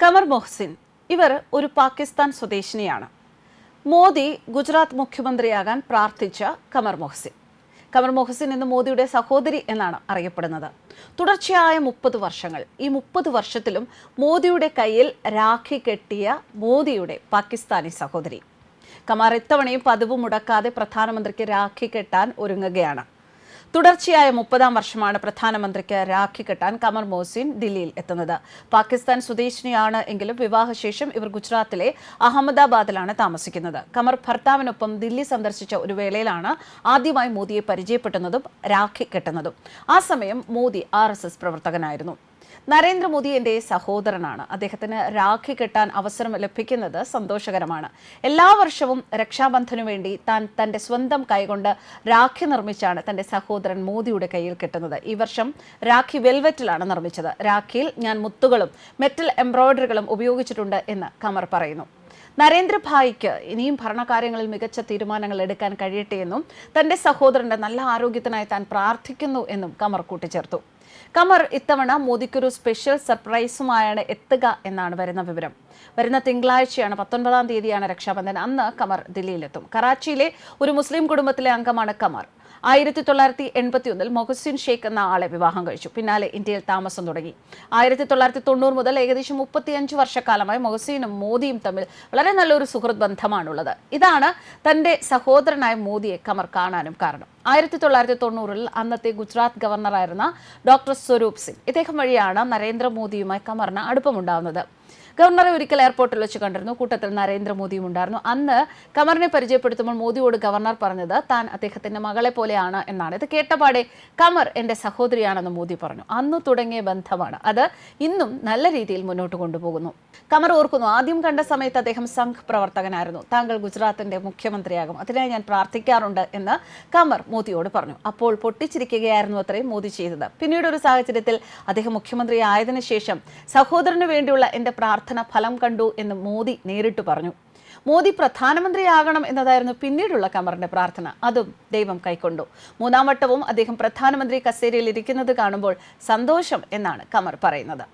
കമർ മൊഹ്സിൻ ഇവർ ഒരു പാകിസ്ഥാൻ സ്വദേശിനിയാണ്. മോദി ഗുജറാത്ത് മുഖ്യമന്ത്രിയാകാൻ പ്രാർത്ഥിച്ച കമർ മൊഹ്സിൻ. കമർ മൊഹസിൻ എന്ന് മോദിയുടെ സഹോദരി എന്നാണ് അറിയപ്പെടുന്നത്. തുടർച്ചയായ മുപ്പത് വർഷങ്ങൾ ഈ മുപ്പത് വർഷത്തിലും മോദിയുടെ കയ്യിൽ രാഖി കെട്ടിയ മോദിയുടെ പാകിസ്ഥാനി സഹോദരി. കമാർ ഇത്തവണയും പതിവ് മുടക്കാതെ പ്രധാനമന്ത്രിക്ക് രാഖി കെട്ടാൻ ഒരുങ്ങുകയാണ്. തുടർച്ചയായ മുപ്പതാം വർഷമാണ് പ്രധാനമന്ത്രിക്ക് രാഖി കെട്ടാൻ കമർ മോസിൻ ദില്ലിയിൽ എത്തുന്നത്. പാകിസ്ഥാൻ സ്വദേശിനിയാണ് എങ്കിലും വിവാഹശേഷം ഇവർ ഗുജറാത്തിലെ അഹമ്മദാബാദിലാണ് താമസിക്കുന്നത്. കമർ ഭർത്താവിനൊപ്പം ദില്ലി സന്ദർശിച്ച ഒരു വേളയിലാണ് ആദ്യമായി മോദിയെ പരിചയപ്പെടുന്നതും രാഖി കെട്ടുന്നതും. ആ സമയം മോദി ആർ പ്രവർത്തകനായിരുന്നു. നരേന്ദ്രമോദി എന്റെ സഹോദരനാണ്. അദ്ദേഹത്തിന് രാഖി കെട്ടാൻ അവസരം ലഭിക്കുന്നത് സന്തോഷകരമാണ്. എല്ലാ വർഷവും രക്ഷാബന്ധനു വേണ്ടി താൻ തന്റെ സ്വന്തം കൈകൊണ്ട് രാഖി നിർമ്മിച്ചാണ് തന്റെ സഹോദരൻ മോദിയുടെ കയ്യിൽ കെട്ടുന്നത്. ഈ വർഷം രാഖി വെൽവെറ്റിലാണ് നിർമ്മിച്ചത്. രാഖിയിൽ ഞാൻ മുത്തുകളും മെറ്റൽ എംബ്രോയിഡറികളും ഉപയോഗിച്ചിട്ടുണ്ട് എന്ന് കമർ പറയുന്നു. നരേന്ദ്രഭായിക്ക് ഇനിയും ഭരണകാര്യങ്ങളിൽ മികച്ച തീരുമാനങ്ങൾ എടുക്കാൻ കഴിയട്ടെ എന്നും തന്റെ സഹോദരന്റെ നല്ല ആരോഗ്യത്തിനായി താൻ പ്രാർത്ഥിക്കുന്നു എന്നും കമർ കൂട്ടിച്ചേർത്തു. കമർ ഇത്തവണ മോദിക്കൊരു സ്പെഷ്യൽ സർപ്രൈസുമായാണ് എത്തുക എന്നാണ് വരുന്ന വിവരം. വരുന്ന തിങ്കളാഴ്ചയാണ് പത്തൊൻപതാം തീയതിയാണ് രക്ഷാബന്ധൻ. അന്ന് കമർ ദില്ലിയിലെത്തും. കറാച്ചിയിലെ ഒരു മുസ്ലിം കുടുംബത്തിലെ അംഗമാണ് കമർ. ആയിരത്തി തൊള്ളായിരത്തി എൺപത്തി ഒന്നിൽ മൊഹസിൻ ഷെയ്ഖ് എന്ന ആളെ വിവാഹം കഴിച്ചു. പിന്നാലെ ഇന്ത്യയിൽ താമസം തുടങ്ങി. ആയിരത്തി തൊള്ളായിരത്തി തൊണ്ണൂറ് മുതൽ ഏകദേശം മുപ്പത്തിയഞ്ച് വർഷക്കാലമായി മൊഹസീനും മോദിയും തമ്മിൽ വളരെ നല്ലൊരു സുഹൃത്ത് ബന്ധമാണുള്ളത്. ഇതാണ് തന്റെ സഹോദരനായ മോദിയെ കമർ കാണാനും കാരണം. ആയിരത്തി തൊള്ളായിരത്തി തൊണ്ണൂറിൽ അന്നത്തെ ഗുജറാത്ത് ഗവർണറായിരുന്ന ഡോക്ടർ സ്വരൂപ് സിംഗ്. ഇദ്ദേഹം വഴിയാണ് നരേന്ദ്രമോദിയുമായി കമറിന് അടുപ്പമുണ്ടാവുന്നത്. ഗവർണറെ ഒരിക്കൽ എയർപോർട്ടിൽ വെച്ച് കണ്ടിരുന്നു. കൂട്ടത്തിൽ നരേന്ദ്രമോദിയും ഉണ്ടായിരുന്നു. അന്ന് കമറിനെ പരിചയപ്പെടുത്തുമ്പോൾ മോദിയോട് ഗവർണർ പറഞ്ഞത് താൻ അദ്ദേഹത്തിന്റെ മകളെ പോലെയാണ് എന്നാണ്. ഇത് കേട്ടപാടെ കമർ എന്റെ സഹോദരിയാണെന്ന് മോദി പറഞ്ഞു. അന്ന് തുടങ്ങിയ ബന്ധമാണ്. അത് ഇന്നും നല്ല രീതിയിൽ മുന്നോട്ട് കൊണ്ടുപോകുന്നു. കമർ ഓർക്കുന്നു ആദ്യം കണ്ട സമയത്ത് അദ്ദേഹം സംഘ് പ്രവർത്തകനായിരുന്നു താങ്കൾ ഗുജറാത്തിന്റെ മുഖ്യമന്ത്രിയാകും. അതിനായി ഞാൻ പ്രാർത്ഥിക്കാറുണ്ട് എന്ന് കമർ മോദിയോട് പറഞ്ഞു. അപ്പോൾ പൊട്ടിച്ചിരിക്കുകയായിരുന്നു അത്രയും മോദി ചെയ്തത്. പിന്നീട് ഒരു സാഹചര്യത്തിൽ അദ്ദേഹം മുഖ്യമന്ത്രി ആയതിനു ശേഷം സഹോദരന് വേണ്ടിയുള്ള എന്റെ പ്രാർത്ഥന ഫലം കണ്ടു എന്ന് മോദി നേരിട്ട് പറഞ്ഞു. മോദി പ്രധാനമന്ത്രിയാകണം എന്നതായിരുന്നു പിന്നീടുള്ള കമറിന്റെ പ്രാർത്ഥന. അതും ദൈവം കൈക്കൊണ്ടു. മൂന്നാം വട്ടവും അദ്ദേഹം പ്രധാനമന്ത്രി കസേരയിൽ ഇരിക്കുന്നത് കാണുമ്പോൾ സന്തോഷം എന്നാണ് കമർ പറയുന്നത്.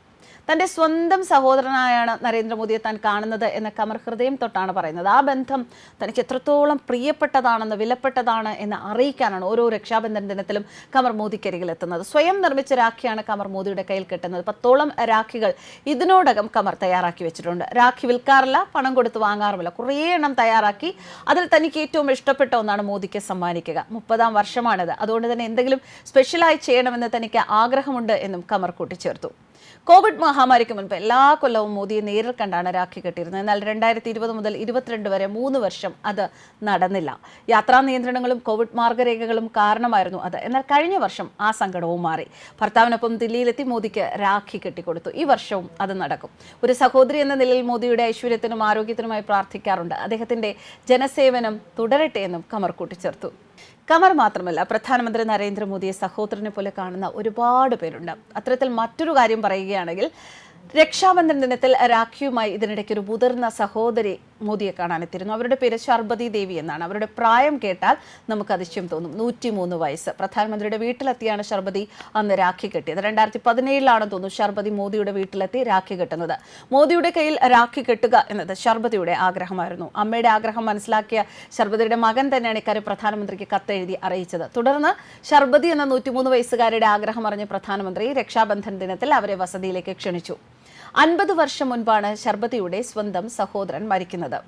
തന്റെ സ്വന്തം സഹോദരനായാണ് നരേന്ദ്രമോദിയെ താൻ കാണുന്നത് എന്ന കമർ ഹൃദയം തൊട്ടാണ് പറയുന്നത്. ആ ബന്ധം തനിക്ക് എത്രത്തോളം പ്രിയപ്പെട്ടതാണെന്ന് വിലപ്പെട്ടതാണ് എന്ന് അറിയിക്കാനാണ് ഓരോ രക്ഷാബന്ധൻ ദിനത്തിലും കമർ മോദിക്കരികിൽ എത്തുന്നത്. സ്വയം നിർമ്മിച്ച രാഖിയാണ് കമർ മോദിയുടെ കയ്യിൽ കിട്ടുന്നത്. പത്തോളം രാഖികൾ ഇതിനോടകം കമർ തയ്യാറാക്കി വെച്ചിട്ടുണ്ട്. രാഖി വിൽക്കാറില്ല പണം കൊടുത്ത് വാങ്ങാറുമില്ല. കുറേ എണ്ണം തയ്യാറാക്കി അതിൽ തനിക്ക് ഏറ്റവും ഇഷ്ടപ്പെട്ട ഒന്നാണ് മോദിക്ക് സമ്മാനിക്കുക. മുപ്പതാം വർഷമാണിത്. അതുകൊണ്ട് തന്നെ എന്തെങ്കിലും സ്പെഷ്യലായി ചെയ്യണമെന്ന് തനിക്ക് ആഗ്രഹമുണ്ട് എന്നും കമർ കൂട്ടിച്ചേർത്തു. കോവിഡ് മഹാമാരിക്ക് മുൻപ് എല്ലാ കൊല്ലവും മോദിയെ നേരിൽ കണ്ടാണ് രാഖി കെട്ടിയിരുന്നത്. എന്നാൽ രണ്ടായിരത്തി ഇരുപത് മുതൽ ഇരുപത്തിരണ്ട് വരെ മൂന്ന് വർഷം അത് നടന്നില്ല. യാത്രാ നിയന്ത്രണങ്ങളും കോവിഡ് മാർഗരേഖകളും കാരണമായിരുന്നു അത്. എന്നാൽ കഴിഞ്ഞ വർഷം ആ സങ്കടവും മാറി. ഭർത്താവിനൊപ്പം ദില്ലിയിലെത്തി മോദിക്ക് രാഖി കെട്ടിക്കൊടുത്തു. ഈ വർഷവും അത് നടക്കും. ഒരു സഹോദരി എന്ന നിലയിൽ മോദിയുടെ ഐശ്വര്യത്തിനും ആരോഗ്യത്തിനുമായി പ്രാർത്ഥിക്കാറുണ്ട്. അദ്ദേഹത്തിന്റെ ജനസേവനം തുടരട്ടെ എന്നും കമർ കൂട്ടിച്ചേർത്തു. കമർ മാത്രമല്ല പ്രധാനമന്ത്രി നരേന്ദ്രമോദിയെ സഹോദരനെ പോലെ കാണുന്ന ഒരുപാട് പേരുണ്ട്. അത്തരത്തിൽ മറ്റൊരു കാര്യം പറയുകയാണെങ്കിൽ രക്ഷാബന്ധൻ ദിനത്തിൽ രാഖിയുമായി ഇതിനിടയ്ക്ക് ഒരു മുതിർന്ന സഹോദരി മോദിയെ കാണാനെത്തിയിരുന്നു. അവരുടെ പേര് ശർബതി ദേവി എന്നാണ്. അവരുടെ പ്രായം കേട്ടാൽ നമുക്ക് അതിശയം തോന്നും. നൂറ്റിമൂന്ന് വയസ്സ്. പ്രധാനമന്ത്രിയുടെ വീട്ടിലെത്തിയാണ് ശർബതി അന്ന് രാഖി കെട്ടിയത്. രണ്ടായിരത്തി പതിനേഴിലാണ് തോന്നുന്നു ശർബതി മോദിയുടെ വീട്ടിലെത്തി രാഖി കെട്ടുന്നത്. മോദിയുടെ കയ്യിൽ രാഖി കെട്ടുക എന്നത് ശർബതിയുടെ ആഗ്രഹമായിരുന്നു. അമ്മയുടെ ആഗ്രഹം മനസ്സിലാക്കിയ ശർബതിയുടെ മകൻ തന്നെയാണ് ഇക്കാര്യം പ്രധാനമന്ത്രിക്ക് കത്തെഴുതി അറിയിച്ചത്. തുടർന്ന് ശർബതി എന്ന നൂറ്റിമൂന്ന് വയസ്സുകാരുടെ ആഗ്രഹം അറിഞ്ഞ പ്രധാനമന്ത്രി രക്ഷാബന്ധൻ ദിനത്തിൽ അവരെ വസതിയിലേക്ക് ക്ഷണിച്ചു. അൻപത് വർഷം മുൻപാണ് ശർബതിയുടെ സ്വന്തം സഹോദരൻ മരിക്കുന്നത്.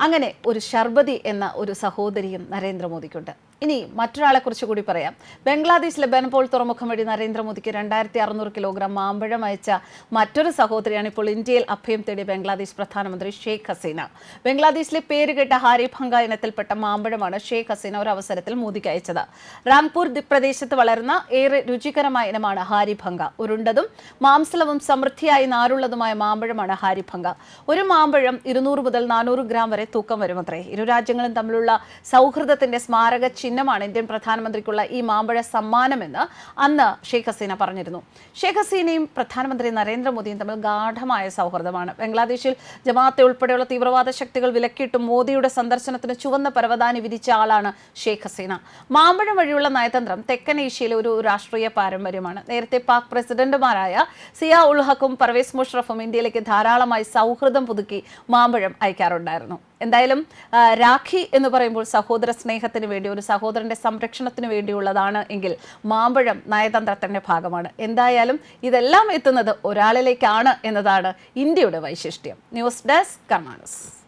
അങ്ങനെ ഒരു ശർബതി എന്ന ഒരു സഹോദരിയും നരേന്ദ്രമോദിക്കുണ്ട്. ഇനി മറ്റൊരാളെ കുറിച്ച് കൂടി പറയാം. ബംഗ്ലാദേശിലെ ബെനപോൾ തുറമുഖം വഴി നരേന്ദ്രമോദിക്ക് രണ്ടായിരത്തി അറുന്നൂറ് കിലോഗ്രാം മാമ്പഴം അയച്ച മറ്റൊരു സഹോദരിയാണ് ഇപ്പോൾ ഇന്ത്യയിൽ അഭയം തേടിയ ബംഗ്ലാദേശ് പ്രധാനമന്ത്രി ഷെയ്ഖ് ഹസീന. ബംഗ്ലാദേശിലെ പേരുകേട്ട ഹാരി ഭംഗ ഇനത്തിൽപ്പെട്ട മാമ്പഴമാണ് ഷെയ്ഖ് ഹസീന ഒരു അവസരത്തിൽ മോദിക്ക് അയച്ചത്. റാംപൂർ പ്രദേശത്ത് വളർന്ന ഏറെ രുചികരമായ ഇനമാണ് ഹാരി ഭംഗ ഉരുണ്ടതും മാംസളവും സമൃദ്ധിയായി നാരുള്ളതുമായ മാമ്പഴമാണ് ഹാരി ഭംഗ ഒരു മാമ്പഴം ഇരുന്നൂറ് മുതൽ നാനൂറ് ഗ്രാം വരെ തൂക്കം വരുമത്രേ. ഇരു രാജ്യങ്ങളും തമ്മിലുള്ള സൗഹൃദത്തിന്റെ സ്മാരക ചിഹ്നം ചിഹ്നമാണ് ഇന്ത്യൻ പ്രധാനമന്ത്രിക്കുള്ള ഈ മാമ്പഴ സമ്മാനമെന്ന് അന്ന് ഷെയ്ഖ് ഹസീന പറഞ്ഞിരുന്നു. ഷെയ്ഖ് ഹസീനയും പ്രധാനമന്ത്രി നരേന്ദ്രമോദിയും തമ്മിൽ ഗാഠമായ സൗഹൃദമാണ്. ബംഗ്ലാദേശിൽ ജമാഅത്തെ ഉൾപ്പെടെയുള്ള തീവ്രവാദ ശക്തികൾ വിലക്കിയിട്ടും മോദിയുടെ സന്ദർശനത്തിന് ചുവന്ന പരവതാനി വിരിച്ച ആളാണ് ഷെയ്ഖ് ഹസീന. മാമ്പഴം വഴിയുള്ള നയതന്ത്രം തെക്കൻ ഏഷ്യയിലെ ഒരു രാഷ്ട്രീയ പാരമ്പര്യമാണ്. നേരത്തെ പാക് പ്രസിഡന്റുമാരായ സിയാ ഉൾ ഹക്കും പർവേസ് മുഷറഫും ഇന്ത്യയിലേക്ക് ധാരാളമായി സൗഹൃദം പുതുക്കി മാമ്പഴം അയക്കാറുണ്ടായിരുന്നു. എന്തായാലും രാഖി എന്ന് പറയുമ്പോൾ സഹോദര സ്നേഹത്തിന് വേണ്ടി ഒരു സഹോദരന്റെ സംരക്ഷണത്തിന് വേണ്ടിയുള്ളതാണ് എങ്കിൽ മാമ്പഴം നയതന്ത്രത്തിന്റെ ഭാഗമാണ്. എന്തായാലും ഇതെല്ലാം എത്തുന്നത് ഒരാളിലേക്കാണ് എന്നതാണ് ഇന്ത്യയുടെ വൈശിഷ്ട്യം. News desk കർമാനസ്.